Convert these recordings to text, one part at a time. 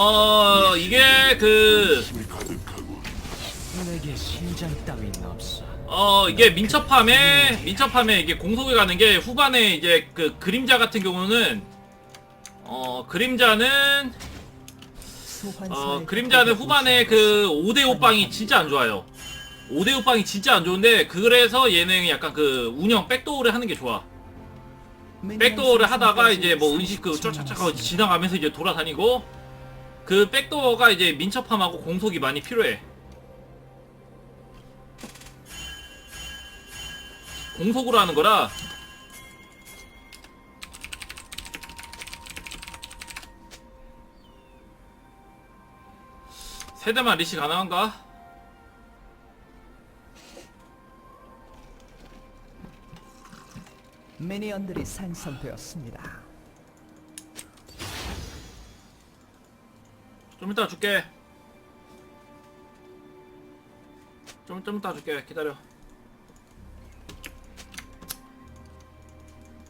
어 이게 그 내게 심장 따윈 없어. 어 이게 민첩함에 민첩함에 이게 공속이 가는 게 후반에 이제 그 그림자 같은 경우는 어 그림자는 어 그림자는 후반에 그 5대 5빵이 진짜 안 좋아요. 5대 5빵이 진짜 안 좋은데 그래서 얘는 약간 그 운영 백도어를 하는 게 좋아. 백도어를 하다가 이제 뭐 은식 그 쫓아쫓아 하고 지나가면서 이제 돌아다니고 그 백도어가 이제 민첩함하고 공속이 많이 필요해. 공속으로 하는 거라 세대만 리시 가능한가? 미니언들이 생성되었습니다. 좀 이따 줄게. 좀, 좀 이따 줄게. 기다려.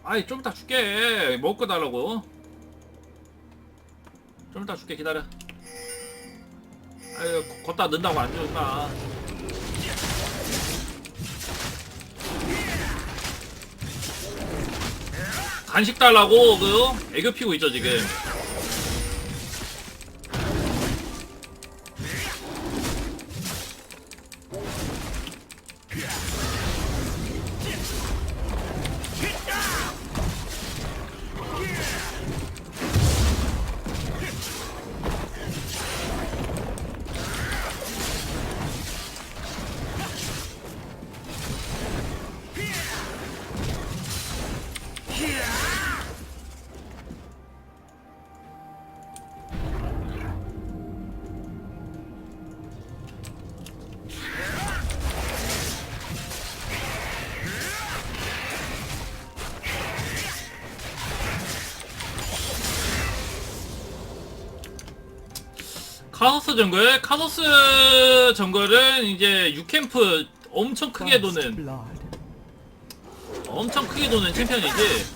아이, 좀 이따 줄게. 거 달라고. 좀 이따 줄게. 기다려. 아유, 걷- 걷다 넣는다고 안 주니까. 간식 달라고, 그, 애교 피고 있죠, 지금. 카서스 정글? 카서스 정글은 이제 6캠프 엄청 크게 도는. 엄청 크게 도는 챔피언이지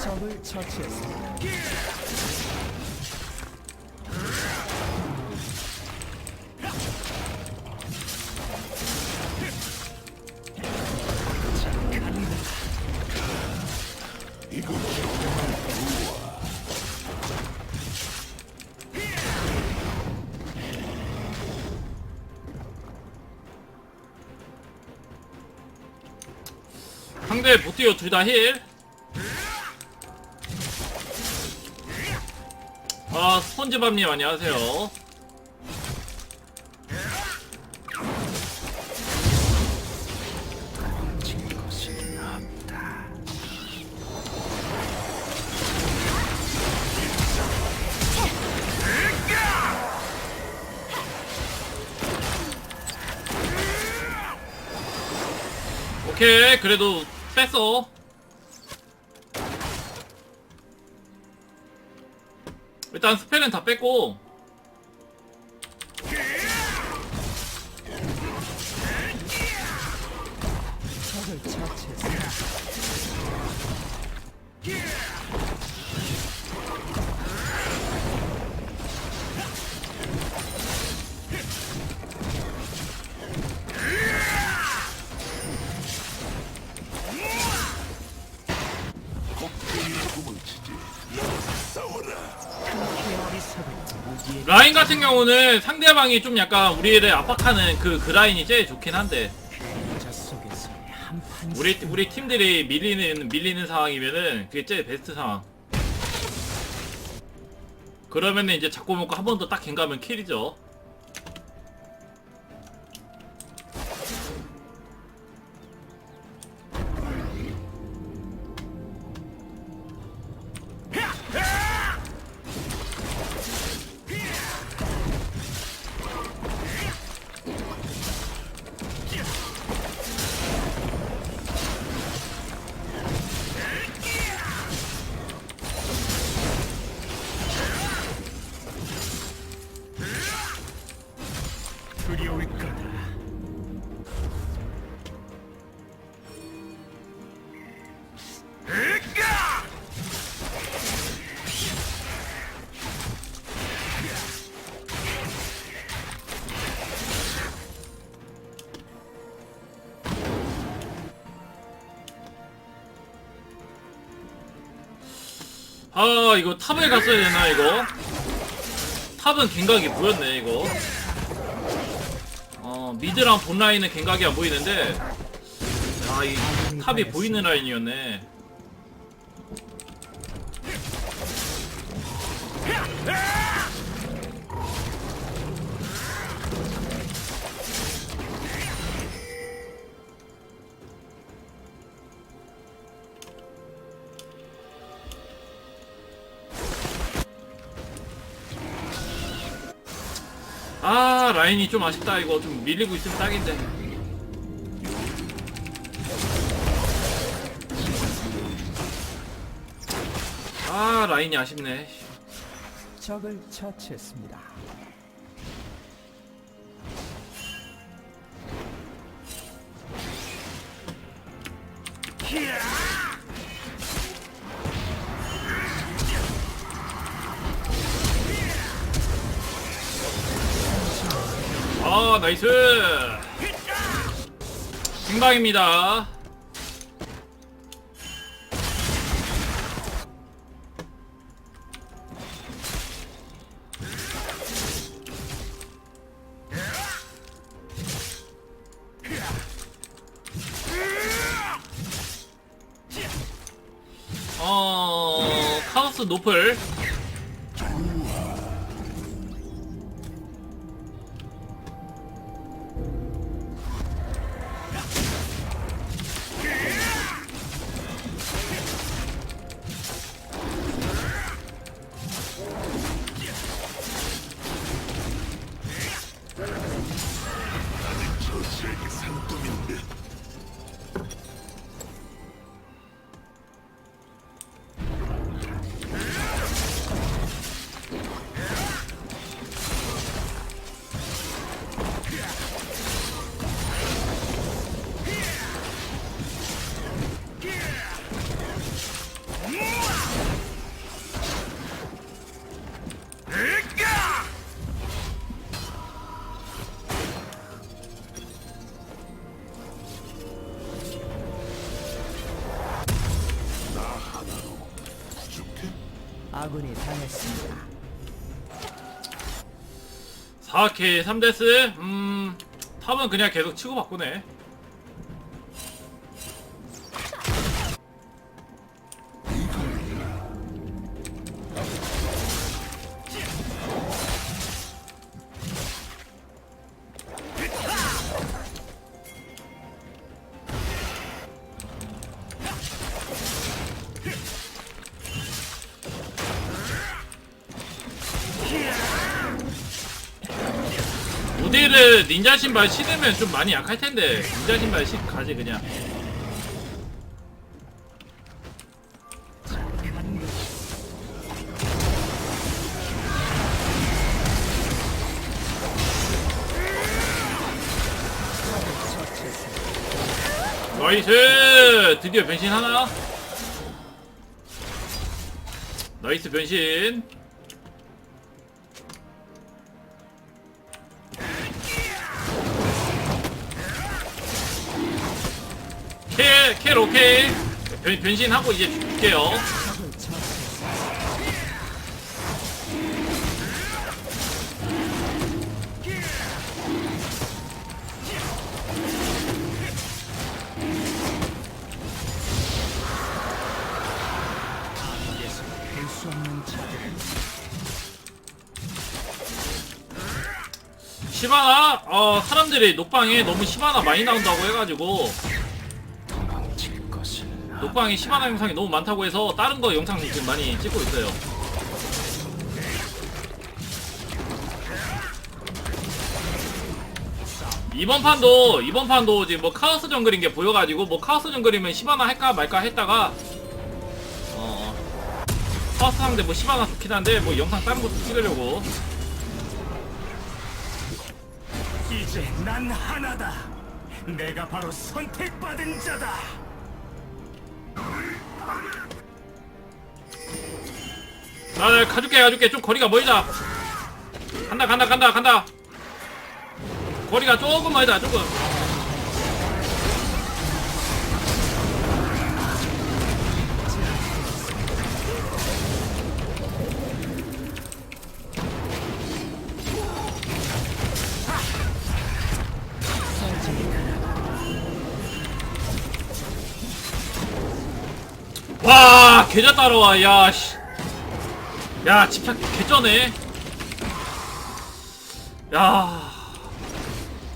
적을 처치했습니다. 보티오 둘 다 힐. 아 스펀지밥님 안녕하세요. 오케이 그래도 뺐어. 일단 스펠은 다 뺐고 같은 경우는 상대방이 좀 약간 우리를 압박하는 그, 그 라인이 제일 좋긴 한데 우리 우리 팀들이 밀리는 밀리는 상황이면은 그게 제일 베스트 상황. 그러면은 이제 잡고 먹고 한 번 더 딱 갱가면 킬이죠. 아 이거 탑에 갔어야 되나 이거? 탑은 갱각이 보였네 이거. 어 미드랑 본 라인은 갱각이 안 보이는데 아이 탑이 보이는 라인이었네 라인이 좀 아쉽다. 이거 좀 밀리고 있으면 딱인데. 아 라인이 아쉽네. 적을 처치했습니다. 아 나이스. 생방입니다. 어 카오스 노플 아군이 당했습니다. 4K 3데스 음 탑은 그냥 계속 치고받고네 닌자 신발 신으면 좀 많이 약할 텐데 닌자 신발 신 가지 그냥. 나이스! 드디어 변신 하나? 나이스 변신 캐, 캐 오케이. 변, 변신하고 이제 줄게요. 시바나 어 사람들이 녹방에 너무 시바나 많이 나온다고 해가지고 녹방에 시바나 영상이 너무 많다고 해서 다른 거 영상 지금 많이 찍고 있어요 이번 판도 이번 판도 지금 뭐 카오스 정글인 게 보여가지고 뭐 카오스 정글이면 시바나 할까 말까 했다가 어 어. 카오스 상대 뭐 시바나 좋긴 한데 뭐 영상 다른 것도 찍으려고 이제 난 하나다. 내가 바로 선택받은 자다. 아, 네, 가줄게, 가줄게. 좀 거리가 멀다. 간다, 간다, 간다, 간다. 거리가 조금 멀다, 조금. 와 계좌 따라와 야씨. 야 집착 개쩌네. 야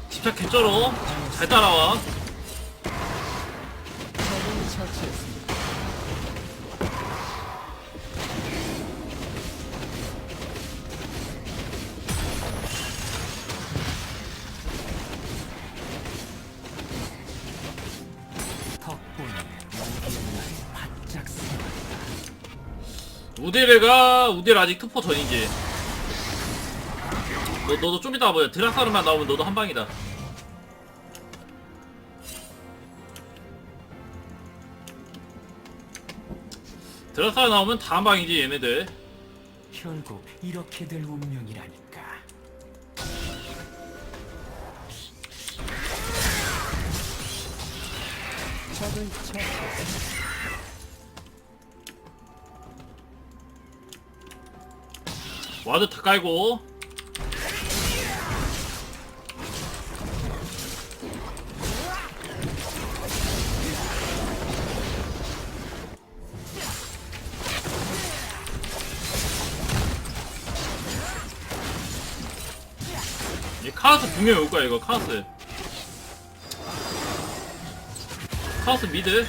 집착 개쩔어. 잘 따라와 우디르가 우디르 아직 투포 전이지. 너, 너도 좀 이따 뭐야 드라사르만 나오면 너도 한 방이다. 드라사르 나오면 다 한 방이지 얘네들. 결국 이렇게 될 운명이라니까. 적을 처치 와드 다 깔고. 이 카우스 분명히 올 거야 이거. 카우스. 카우스 미드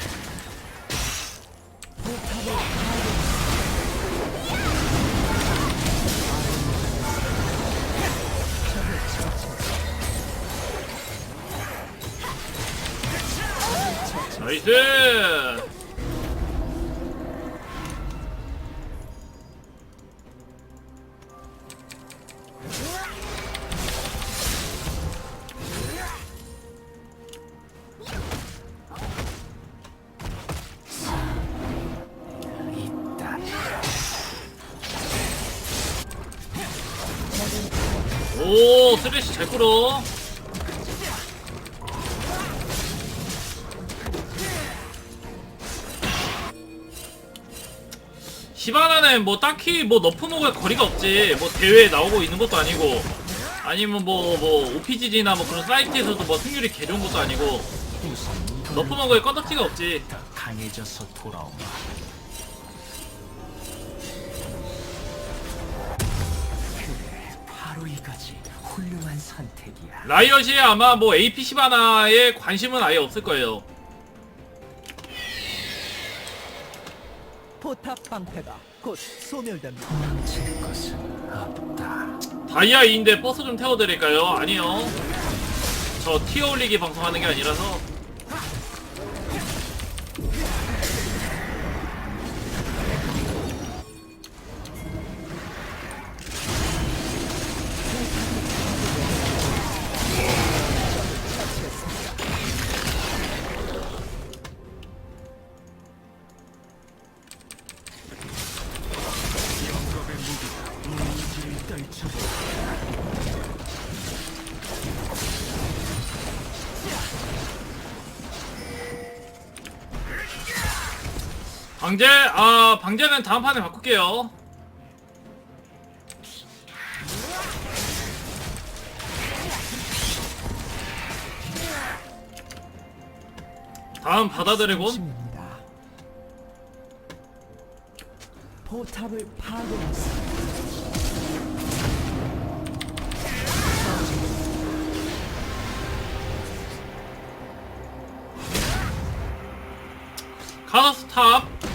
나이스. 오 쓰레쉬 잘 끌어 뭐 딱히 뭐 너프 먹을 거리가 없지. 뭐 대회에 나오고 있는 것도 아니고. 아니면 뭐뭐 OPGG나 뭐 그런 사이트에서도 뭐 승률이 개 좋은 것도 아니고. 우선 이걸 너프 먹을 건덕지가 없지. 더 강해져서 이거지. 훌륭한 선택이야. 라이엇이 아마 뭐 AP 시바나에 관심은 아예 없을 거예요. 포탑 방패가 곧 소멸됩니다. 도망칠 것은 없다. 다이아 2인데 버스 좀 태워드릴까요? 아니요. 저 티어 올리기 방송하는 게 아니라서. 방제, 아, 방제는 다음 판에 바꿀게요. 다음 바다 드래곤. 중입니다. 포탑을 파괴했습니다. 카더스 탑.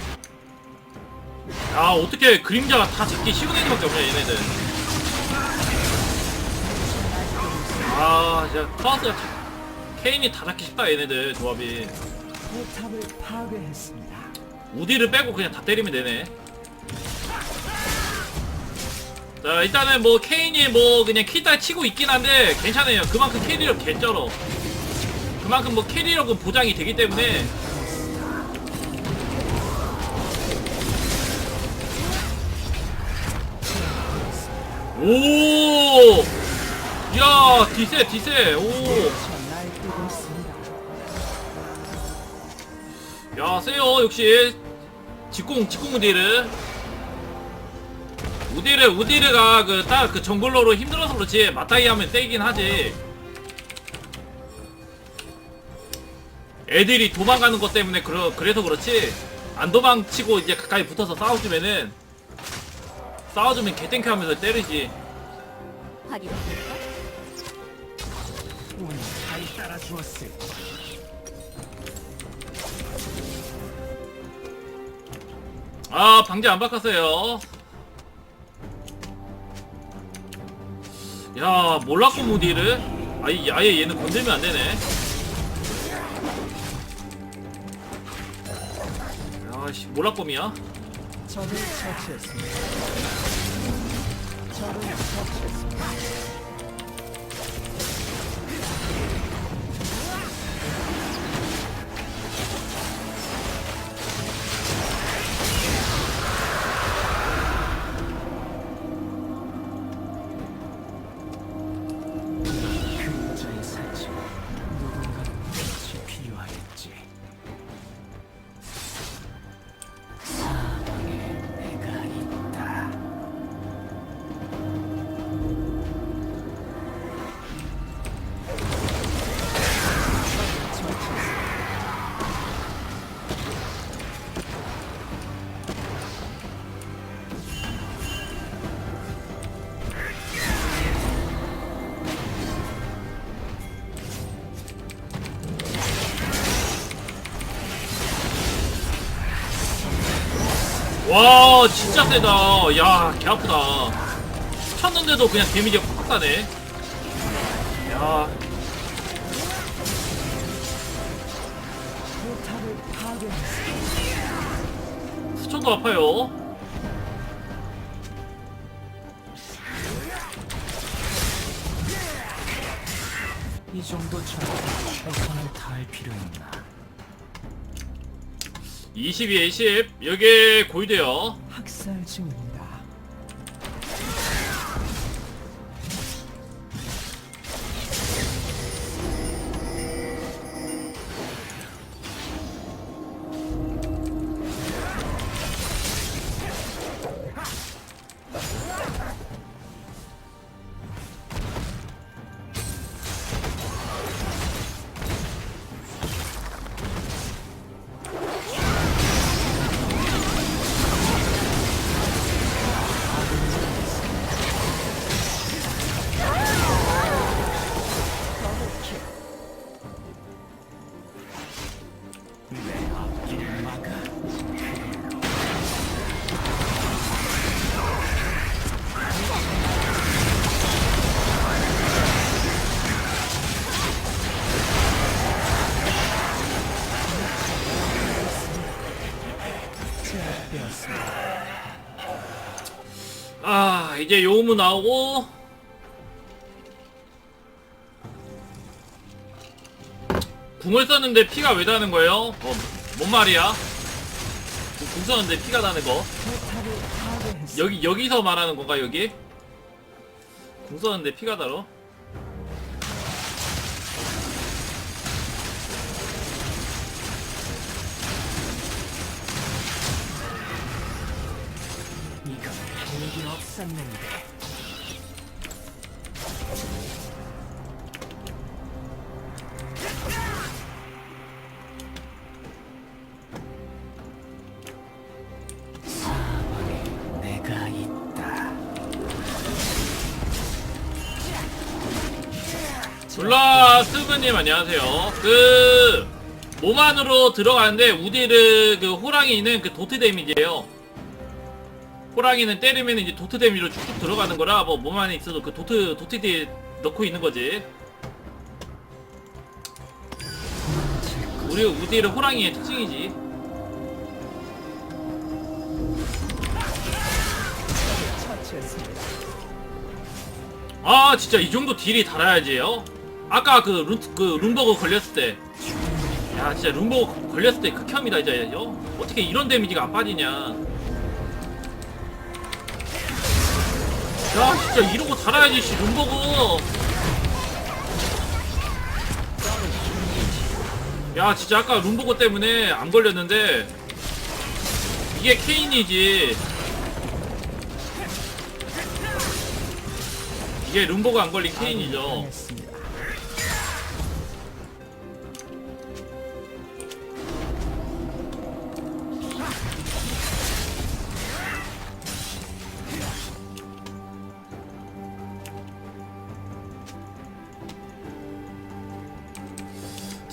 아, 어떻게 그림자가 다 잡기 쉬운 애들밖에 없냐, 얘네들. 아, 진짜 자- 케인이 다 잡기 쉽다, 얘네들, 조합이. 포탑을 파괴했습니다. 우디를 빼고 그냥 다 때리면 되네. 자 일단은 뭐 케인이 뭐 그냥 킬딸 치고 있긴 한데 괜찮아요. 그만큼 캐리력 개쩔어. 그만큼 뭐 캐리력은 보장이 되기 때문에 오! 야 디세 디세. 오! 야 세요 역시. 직공 직공 우디르 우디르 우디르가 그 딱 그 정글러로 힘들어서 그렇지. 맞다이 하면 세긴 하지. 애들이 도망가는 것 때문에 그러, 그래서 그렇지. 안 도망치고 이제 가까이 붙어서 싸워주면은 싸워주면 개땡큐 하면서 때리지. 확인해볼까? 운이 잘 따라주었을 아 방제 안 바꿨어요. 야 몰랐고 무디를. 아예 아예 얘는 건들면 안 되네. 야씨 몰랐꼼이야. 적을 처치했습니다. 마치겠습니다. 와 진짜 세다. 야 개 아프다. 쳤는데도 그냥 데미지가 팍팍 가네. 야. 수천도 아파요. 이 정도 전에 최선을 다할 필요 있나 22에 20 여기 고이대요. 학살 중입 이제 요음은 나오고 궁을 썼는데 피가 왜 나는 거예요? 어, 뭔 말이야? 궁 썼는데 피가 나는 거. 여기 여기서 말하는 건가 여기? 궁 썼는데 피가 달어? 졸라 스브님 안녕하세요. 그몸 안으로 들어가는데 우디르 그 호랑이는 그 도트 데미지예요. 호랑이는 때리면 이제 도트 데미지로 쭉쭉 들어가는 거라 뭐 몸 안에 있어도 그 도트 도트 뒤에 넣고 있는 거지. 우리 우디르 호랑이의 특징이지. 아 진짜 이 정도 딜이 달아야지요. 아까 그, 룬, 그 룸버그 걸렸을 때. 야 진짜 룸버그 걸렸을 때 극혐이다 이제. 요 어떻게 이런 데미지가 안 빠지냐. 야 진짜 이러고 달아야지 씨 룸버그. 야 진짜 아까 룸버그 때문에 안 걸렸는데 이게 케인이지. 이게 룸버그 안 걸린 케인이죠.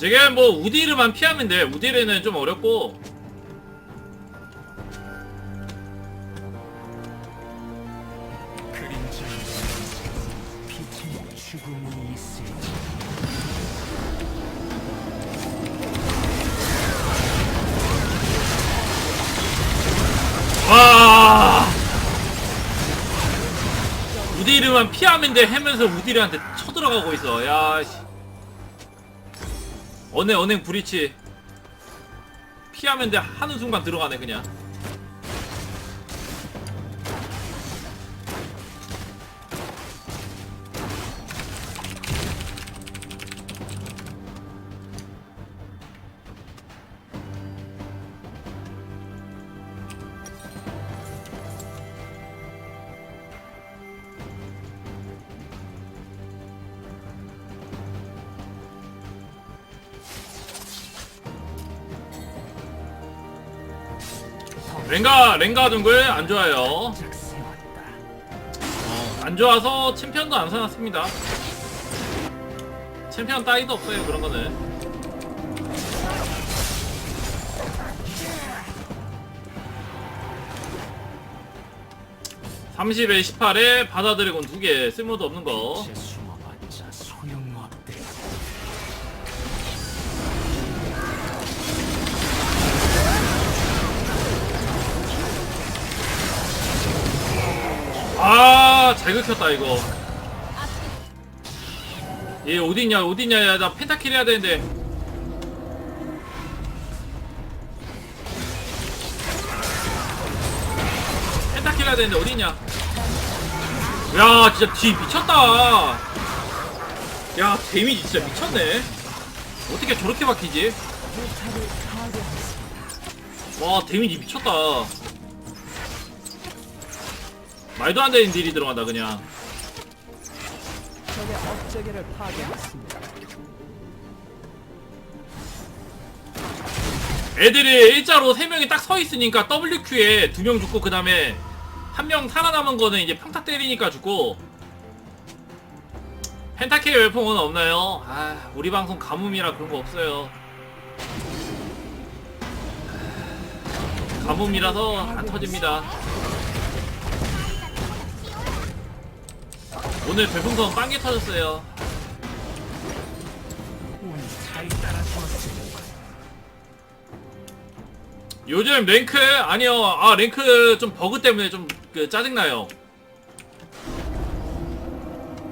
지금 뭐 우디르만 피하면 돼. 우디르는 좀 어렵고. 와 우디르만 피하면 돼 하면서 우디르한테 쳐들어가고 있어. 야 씨. 언행 언행 브리치 피하면 돼 하는 순간 들어가네 그냥 랭가 정글 안 좋아요. 어, 안 좋아서 챔피언도 안 사놨습니다. 챔피언 따위도 없어요 그런 거는. 30에 18에 바다 드래곤 2개 쓸모도 없는 거 아, 잘 긁혔다, 이거. 얘 어디냐, 어디냐, 야, 나 펜타킬 해야 되는데. 펜타킬 해야 되는데, 어디냐. 야, 진짜 뒤 미쳤다. 야, 데미지 진짜 미쳤네. 어떻게 저렇게 박히지? 와, 데미지 미쳤다. 말도 안 되는 딜이 들어간다, 그냥. 적의 업적의를 파괴했습니다. 애들이 일자로 세 명이 딱 서 있으니까 WQ에 두 명 죽고 그 다음에 한 명 살아남은 거는 이제 평타 때리니까 죽고 펜타케 웰풍은 없나요? 아 우리 방송 가뭄이라 그런 거 없어요 가뭄이라서 안 터집니다 오늘 별풍선 빵개 터졌어요. 요즘 랭크 아니요 아 랭크 좀 버그 때문에 좀 그 짜증나요.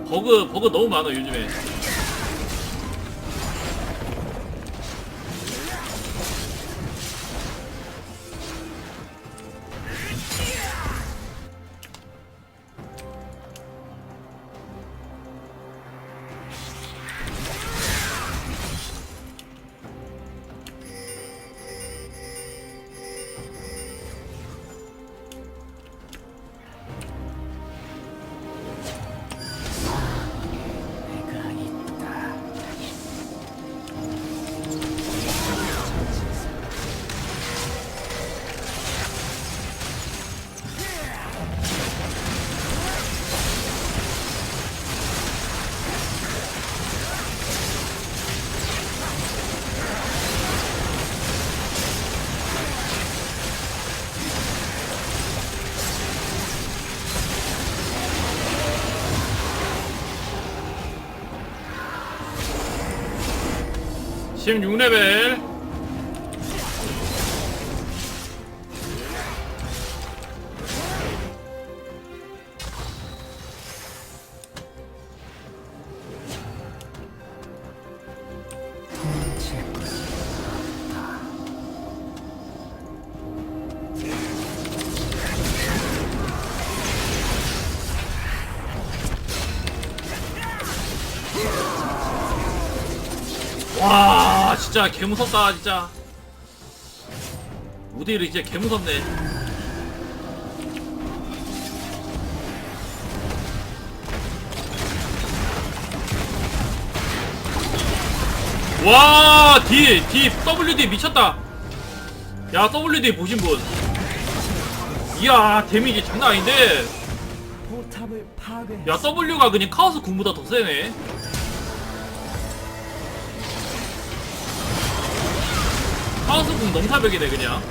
버그 버그 너무 많아 요즘에 지금 6레벨 와 개무섭다 진짜. 우디를 이제 개무섭네. 와 D D WD 미쳤다. 야 WD 보신 분. 이야 데미지 장난 아닌데. 야 W가 그냥 카오스 군보다 더 세네 궁 넘사벽이네 그냥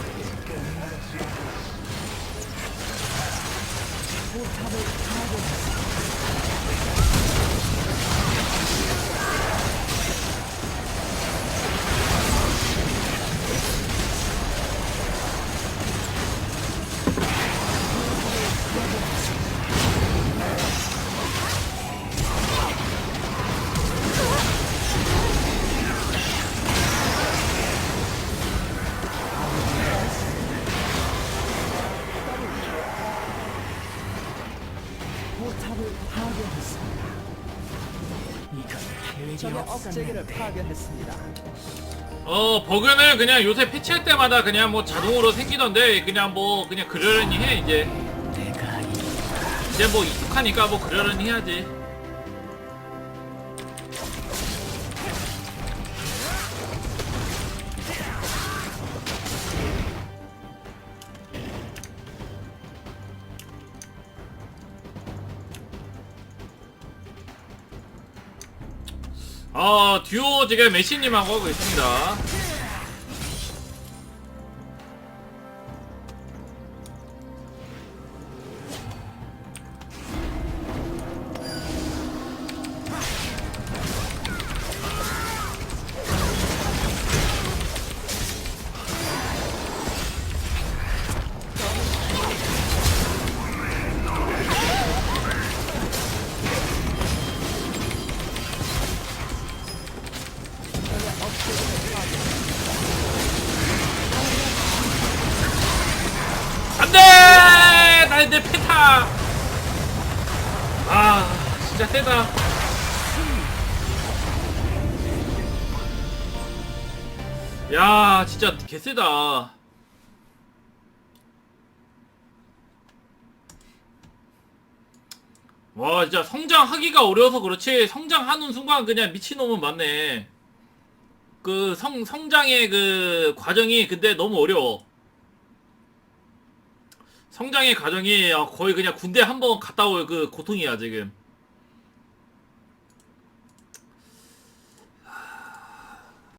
파괴했습니다. 어 버그는 그냥 요새 패치할 때마다 그냥 뭐 자동으로 생기던데 그냥 뭐 그냥 그러려니 해 이제. 이제 뭐 익숙하니까 뭐 그러려니 해야지 어 듀오 지금 메시님하고 하고 있습니다 아 진짜 세다. 야 진짜 개세다. 와 진짜 성장하기가 어려워서 그렇지. 성장하는 순간 그냥 미친놈은 맞네. 그 성, 성장의 그 과정이 근데 너무 어려워 성장의 과정이 아, 거의 그냥 군대 한 번 갔다 올 그 고통이야 지금